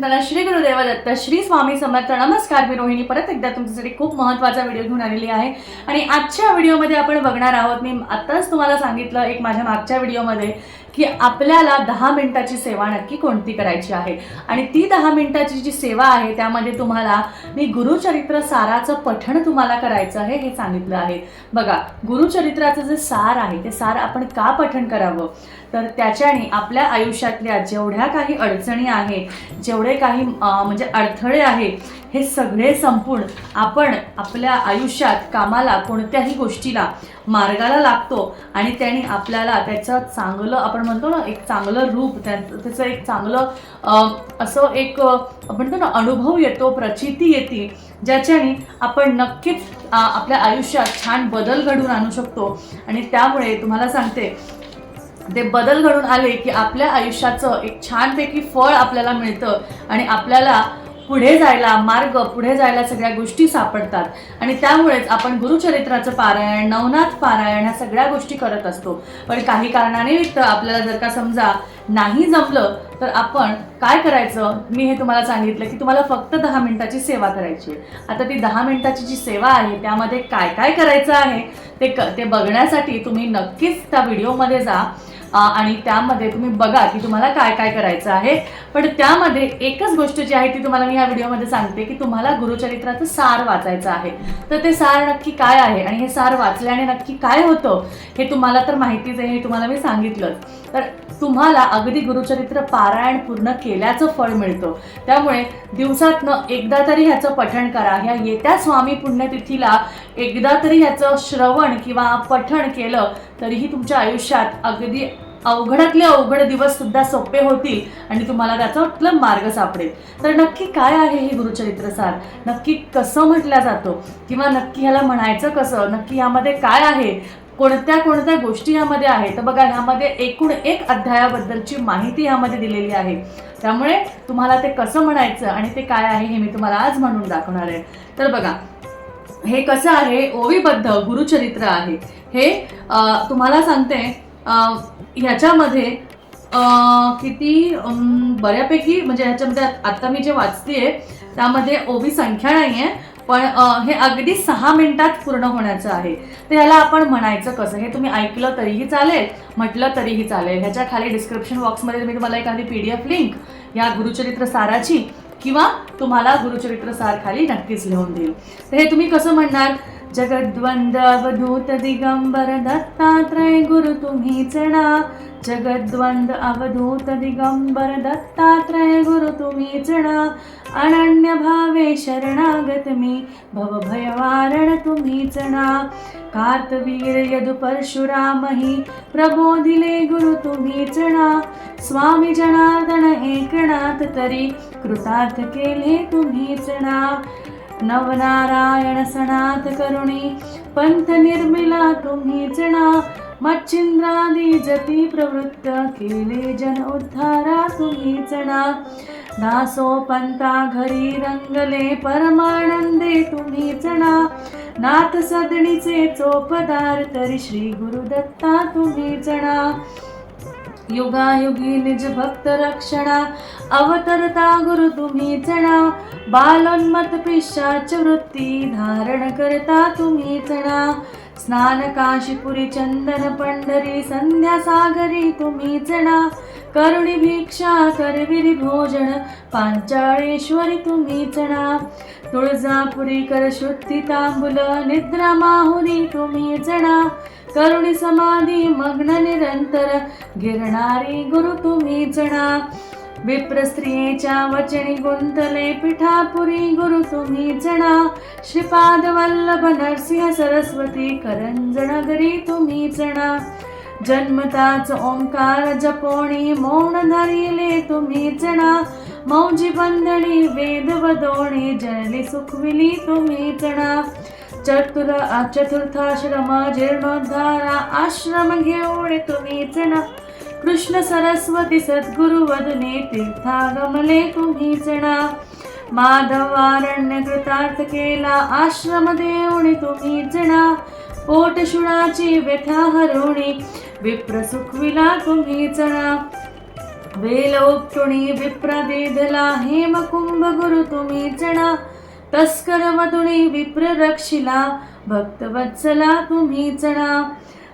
चिंतन श्री गुरुदेव दत्त श्री स्वामी समर्थ नमस्कार मी रोहिणी. परत एकदा तुमच्यासाठी खूप महत्त्वाचा व्हिडिओ घेऊन आलेली आहे. आणि आजच्या व्हिडिओमध्ये आपण बघणार आहोत मी आत्ताच तुम्हाला सांगितलं एक माझ्या मागच्या व्हिडिओमध्ये की आपल्याला दहा मिनिटाची सेवा नक्की कोणती करायची आहे. आणि ती दहा मिनिटाची जी सेवा आहे त्यामध्ये तुम्हाला मी गुरुचरित्र साराचं पठण तुम्हाला करायचं आहे हे सांगितलं आहे. बघा गुरुचरित्राचं जे सार आहे ते सार आपण का पठण करावं? तर त्याच्याने आपल्या आयुष्यातल्या जेवढ्या काही अडचणी आहेत जेवढे काही म्हणजे अडथळे आहेत हे सगळे संपून आपण आपल्या आयुष्यात कामाला कोणत्याही गोष्टीला मार्गाला लागतो आणि त्याने आपल्याला त्याचं चांगलं आपण म्हणतो ना एक चांगलं रूप त्या त्याचं एक चांगलं असं एक म्हणतो ना अनुभव येतो प्रचिती येते ज्याच्याने आपण नक्कीच आपल्या आयुष्यात छान बदल घडवून आणू शकतो. आणि त्यामुळे तुम्हाला सांगते ते बदल घडून आले की आपल्या आयुष्याचं एक छानपैकी फळ आपल्याला मिळतं आणि आपल्याला पुढे जायला मार्ग पुढे जायला सगळ्या गोष्टी सापडतात. आणि त्यामुळेच आपण गुरुचरित्राचं पारायण नवनाथ पारायण ह्या सगळ्या गोष्टी करत असतो. पण काही कारणानिमित्त आपल्याला जर का समजा नाही जमलं तर आपण काय करायचं? मी हे तुम्हाला सांगितलं की तुम्हाला फक्त दहा मिनिटाची सेवा करायची आहे. आता ती दहा मिनिटाची जी सेवा आहे त्यामध्ये काय काय करायचं आहे ते क ते बघण्यासाठी तुम्ही नक्कीच त्या व्हिडिओमध्ये जा. आणि त्यामध्ये तुम्ही बघा की तुम्हाला काय काय करायचं आहे. पण त्यामध्ये एकच गोष्ट जी आहे ती तुम्हाला मी या व्हिडिओमध्ये सांगते की तुम्हाला गुरुचरित्राचं सार वाचायचं आहे. तर ते सार नक्की काय आहे आणि हे सार वाचल्याने नक्की काय होतं हे तुम्हाला तर माहितीच आहे हे तुम्हाला मी सांगितलंच. तर तुम्हाला अगदी गुरुचरित्र पारायण पूर्ण केल्याचं फळ मिळतं. त्यामुळे दिवसातनं एकदा तरी ह्याचं पठण करा. ह्या येत्या स्वामी पुण्यतिथीला एकदा तरी ह्याचं श्रवण किंवा पठण केलं तरीही तुमच्या आयुष्यात अगदी अवघडातले अवघड दिवस सुद्धा सोपे होतील आणि तुम्हाला त्याचा मार्ग सापडेल. तर नक्की काय आहे हे गुरुचरित्र सार? नक्की कसं म्हटलं जातं? किंवा नक्की ह्याला म्हणायचं कसं? नक्की यामध्ये काय आहे? कोणत्या कोणत्या गोष्टी ह्यामध्ये आहेत? तर बघा ह्यामध्ये एकूण एक अध्यायाबद्दलची माहिती ह्यामध्ये दिलेली आहे. त्यामुळे तुम्हाला ते कसं म्हणायचं आणि ते काय आहे हे मी तुम्हाला आज म्हणून दाखवणार आहे. तर बघा हे कसं आहे? ओवीबद्ध गुरुचरित्र आहे. हे तुम्हाला सांगते ह्याच्यामध्ये किती बऱ्यापैकी म्हणजे ह्याच्यामध्ये आत्ता मी जे वाचतेय त्यामध्ये ओवी संख्या नाही आहे पण हे अगदी सहा मिनिटात पूर्ण होण्याचं आहे. तर ह्याला आपण म्हणायचं कसं? हे तुम्ही ऐकलं तरीही चालेल म्हटलं तरीही चालेल. ह्याच्या खाली डिस्क्रिप्शन बॉक्समध्ये मी तुम्हाला एखादी पी डी एफ लिंक या गुरुचरित्र साराची किंवा तुम्हाला गुरुचरित्र सार खाली नक्कीच लिहून देईल. तर हे तुम्ही कसं म्हणणार? जगद्वंद अवधूत दिगंबर दत्तात्रय गुरु तुम्ही चढा जगद्वंद अवधूत दिगंबर दत्तात्रय गुरु तुम्ही चढा अनन्य भावे शरणागत मी भवभयवारण तुम्ही चढा कार्तवीर यदु परशुरामही प्रबोधिले गुरु तुम्ही चढा स्वामी जनार्दन एकनाथ तरी कृतार्थ केले तुम्ही चढा नवनारायण सनाथ करुणी पंथ निर्मिला तुम्हीच ना मच्छिंद्रादी जती प्रवृत्त केले जन उद्धारा तुम्हीच ना दासो पंता घरी रंगले परमानंदे तुम्हीच ना नाथ सदणीचे चोपदार तरी श्री गुरुदत्ता तुम्हीच ना युगायुगी निज भक्त रक्षणा अवतरता गुरु तुम्ही ना बालोन्मत पिशाच वृत्ती धारण करता तुम्ही ना स्नान काशीपुरी चंदन पंढरी संध्या सागरी तुम्ही ना करुणी भिक्षा करविरी भोजन पांचाळेश्वरी तुम्ही चणा तुळजापुरी कर शुद्धी तांबुल निद्रा माहुरी तुम्ही ना करुणी समाधी मग्न निरंतर गिरणारी गुरु तुम्ही जणा विप्र स्त्रियेच्या वचनी गुंतले पिठापुरी गुरु तुम्ही जणा श्रीपाद वल्लभ नरसिंह सरस्वती करंजनगरी तुम्ही जणा जन्मताच ओंकार जपोणी मौन धरिले तुम्ही जणा मौजी बंदणी वेद वदोणी जनली सुखविली तुम्ही जणा चतुर चतुर्थाश्रम जीर्णोद्धारा आश्रम घेऊन तुम्हीच ना कृष्ण सरस्वती सद्गुरु वदने तीर्थागमले तुम्हीच ना माधवारण्य कृतार्थ केला आश्रम देऊन तुम्हीच ना पोटशुळाची व्यथा हरुणी विप्र सुखविला तुम्हीच ना वेल उपटुणी विप्रदिधला हेम कुंभ गुरु तुम्ही चणा तस्कर विप्र रक्षिला भक्त वत्सला तुम्ही चणा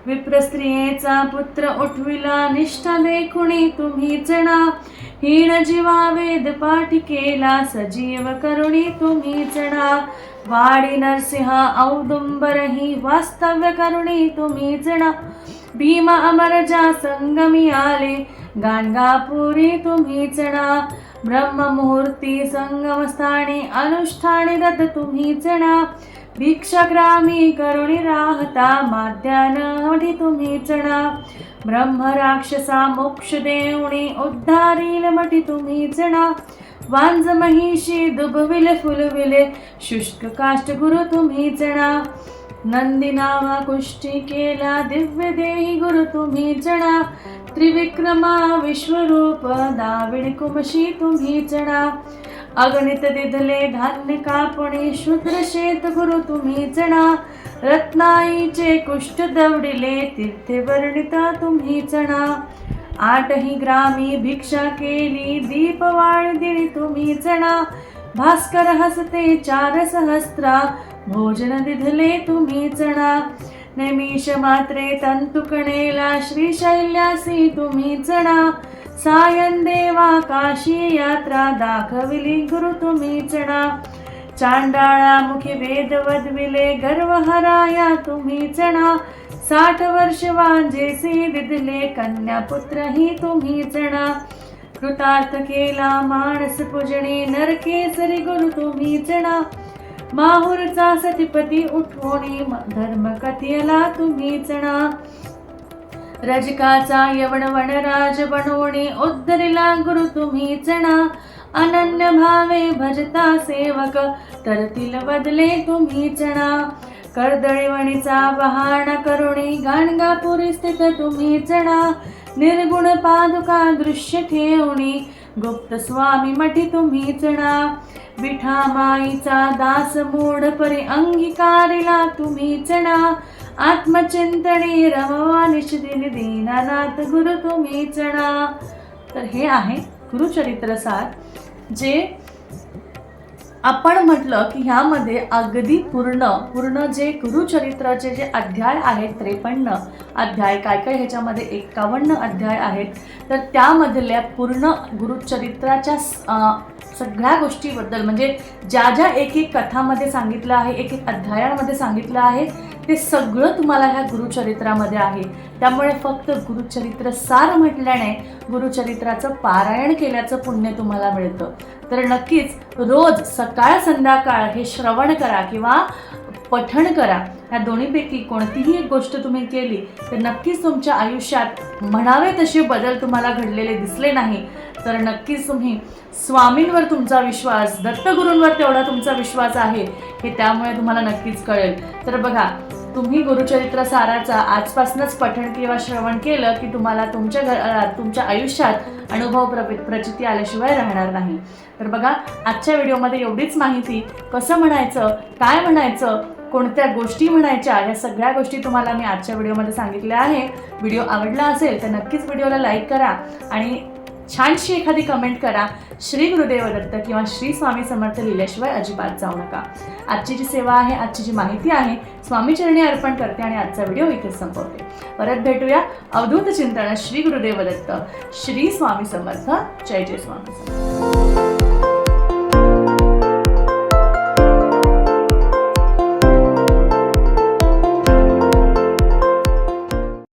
विप्र स्त्रियेचा पुत्र उठविला निष्ठा देखुणी तुम्ही चणा हीण जीवा वेद पाठ केला सजीव करुणी तुम्ही चणा वाडी नरसिंह औदुंबरही वास्तव्य करुणी तुम्ही चणा भीमा अमरजा संगमी आले गाणगापुरी तुम्ही चणा ब्रह्ममुहूर्ती संगमस्थानी अनुष्ठानी दत्त तुम्ही चणा भिक्षाग्रामी करुणी राहता माध्यानवधी तुम्ही चणा ब्रह्मराक्षसा मोक्ष देवणी उद्धारील मठी तुम्ही चणा वांज महिषी दुबविले फुलविले शुष्क काष्ट गुरु तुम्ही चणा नंदी कुष्टी केला दिव्य देही गुरु तुम्ही चढा त्रिविक्रमा विश्वरूप दाविण कुमशी तुम्ही चढा अगणित दिधले धान्य कापणे शूद्र शेत गुरु तुम्ही चढा रत्नाईचे कुष्ठ दवडिले तीर्थे वर्णिता तुम्ही चढा आठही ग्रामी भिक्षा केली दीपवाळ दिली तुम्ही चढा भास्कर हसते चार सहस्रा भोजन दिधले तुम्ही चणा नैमिष मात्रे तंतुकणेला श्रीशैल्यासी तुम्ही चणा सायन देवा काशी यात्रा दाखविली गुरु तुम्ही चणा चांडाळा मुखी वेद वदविले गर्व हराया तुम्ही चणा साठ वर्ष वांजेसी दिदले कन्या पुत्र ही तुम्ही चणा कृतार्थ केला माणस पूजणी नरकेसरी गुरु तुम्ही चणा माहुरचा सतीपती उठवणे धर्म कथेला तुम्ही चणा रजकाचा यवण वनराज बनवणे उद्धरिला गुरु तुम्ही चणा अनन्य भावे भजता सेवक तरतील बदले तुम्ही चणा कर्दळीवणीचा बहाणा करुणी गाणगापुरी स्थित तुम्ही चणा निर्गुण पादुका दृश्य ठेवणी गुप्त स्वामी मठी तुम्ही चणा विठा माईचा दास मूड परी अंगीकारिला तुम्ही चणा आत्मचिंतने रमवा निषदिनी दीनानाथ गुरु तुम्ही चणा तर हे आहे गुरुचरित्रसार जे आपण म्हटलं की ह्यामध्ये अगदी पूर्ण पूर्ण जे गुरुचरित्राचे जे अध्याय आहेत त्रेपन्न अध्याय काय काय ह्याच्यामध्ये एकावन्न अध्याय आहेत तर त्यामधल्या पूर्ण गुरुचरित्राच्या सगळ्या गोष्टीबद्दल म्हणजे ज्या ज्या एक एक कथामध्ये सांगितलं आहे एक एक अध्यायामध्ये सांगितलं आहे ते सगळं तुम्हाला ह्या गुरुचरित्रामध्ये आहे. त्यामुळे फक्त गुरुचरित्र सार म्हटल्याने गुरुचरित्राचं पारायण केल्याचं पुण्य तुम्हाला मिळतं. तर नक्कीच रोज सकाळ संध्याकाळ हे श्रवण करा किंवा पठण करा. ह्या दोन्हीपैकी कोणतीही एक गोष्ट तुम्ही केली तर नक्कीच तुमच्या आयुष्यात म्हणावे तसे बदल तुम्हाला घडलेले दिसले नाही. तर नक्कीच तुम्ही स्वामींवर तुमचा विश्वास दत्तगुरूंवर तेवढा तुमचा विश्वास आहे हे त्यामुळे तुम्हाला नक्कीच कळेल. तर बघा तुम्ही गुरुचरित्र साराचा आजपासूनच पठण किंवा श्रवण केलं की तुम्हाला तुमच्या घरात तुमच्या आयुष्यात अनुभव प्र प्रचिती आल्याशिवाय राहणार नाही. तर बघा आजच्या व्हिडिओमध्ये एवढीच माहिती कसं म्हणायचं काय म्हणायचं कोणत्या गोष्टी म्हणायच्या या सगळ्या गोष्टी तुम्हाला मी आजच्या व्हिडिओमध्ये सांगितल्या आहे. व्हिडिओ आवडला असेल तर नक्कीच व्हिडिओला लाईक करा आणि छानशी एखादी कमेंट करा. श्री गुरुदेवदत्त किंवा श्री स्वामी समर्थ लिहिल्याशिवाय अजिबात जाऊ नका. आजची जी सेवा आहे आजची जी माहिती आहे स्वामीचरणी अर्पण करते आणि आजचा व्हिडिओ इथेच संपवते. परत भेटूया अवधूत चिंतन श्री गुरुदेवदत्त. श्री स्वामी समर्थ. जय जय स्वामी समर्थ.